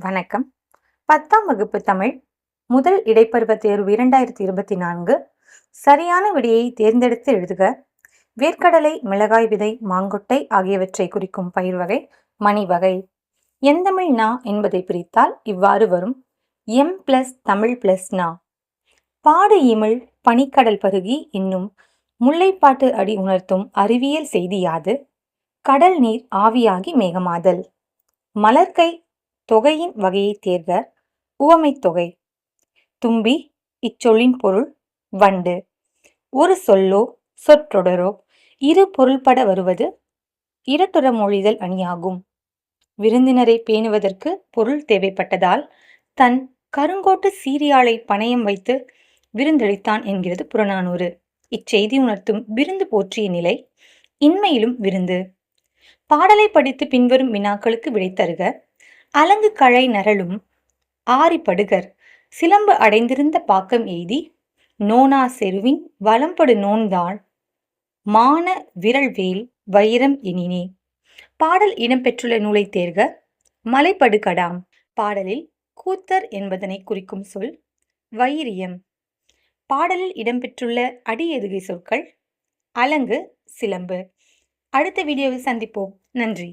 வணக்கம். பத்தாம் வகுப்பு தமிழ் முதல் இடைப்பருவ தேர்வு இரண்டாயிரத்தி இருபத்தி நான்கு சரியான விடையை தேர்ந்தெடுத்து எழுதுக. வேர்க்கடலை மிளகாய் விதை மாங்கொட்டை ஆகியவற்றை குறிக்கும் பயிர் வகை மணி வகை. எந்தமிழ் நா என்பதை பிரித்தால் இவ்வாறு வரும். எம் பிளஸ் தமிழ் பிளஸ் நா. பாடு இமிழ் பனிக்கடல் பருகி இன்னும் முல்லைப்பாட்டு அடி உணர்த்தும் அறிவியல் செய்தி யாது? கடல் நீர் ஆவியாகி மேகமாதல். மலர்க்கை தொகையின் வகையை தேர்க. உவமைத் தொகை. தும்பி இச்சொல்லின் பொருள் வண்டு. ஒரு சொல்லோ சொற்றொடரோ இரு பொருள்பட வருவது இரட்டுற மொழிதல் அணியாகும். விருந்தினரை பேணுவதற்கு பொருள் தேவைப்பட்டதால் தன் கருங்கோட்டு சீரியாளை பணயம் வைத்து விருந்தளித்தான் என்கிறது புறநானூறு. இச்செய்தி உணர்த்தும் விருந்து போற்றிய நிலை இன்மையிலும் விருந்து. பாடலை படித்து பின்வரும் வினாக்களுக்கு விடை தருக. அலங்கு களை நரலும் ஆரிப்படுகர் சிலம்பு அடைந்திருந்த பாக்கம் எய்தி நோனா செருவின் வலம்படு நோன்தாள் மான விரல்வேல் வைரம் எனினே. பாடல் இடம்பெற்றுள்ள நூலை தேர்க மலைப்படுகடாம் பாடலில் கூத்தர் என்பதனை குறிக்கும் சொல் வைரியம். பாடலில் இடம்பெற்றுள்ள அடியெதுகை சொற்கள் அலங்கு சிலம்பு. அடுத்த வீடியோவில் சந்திப்போம். நன்றி.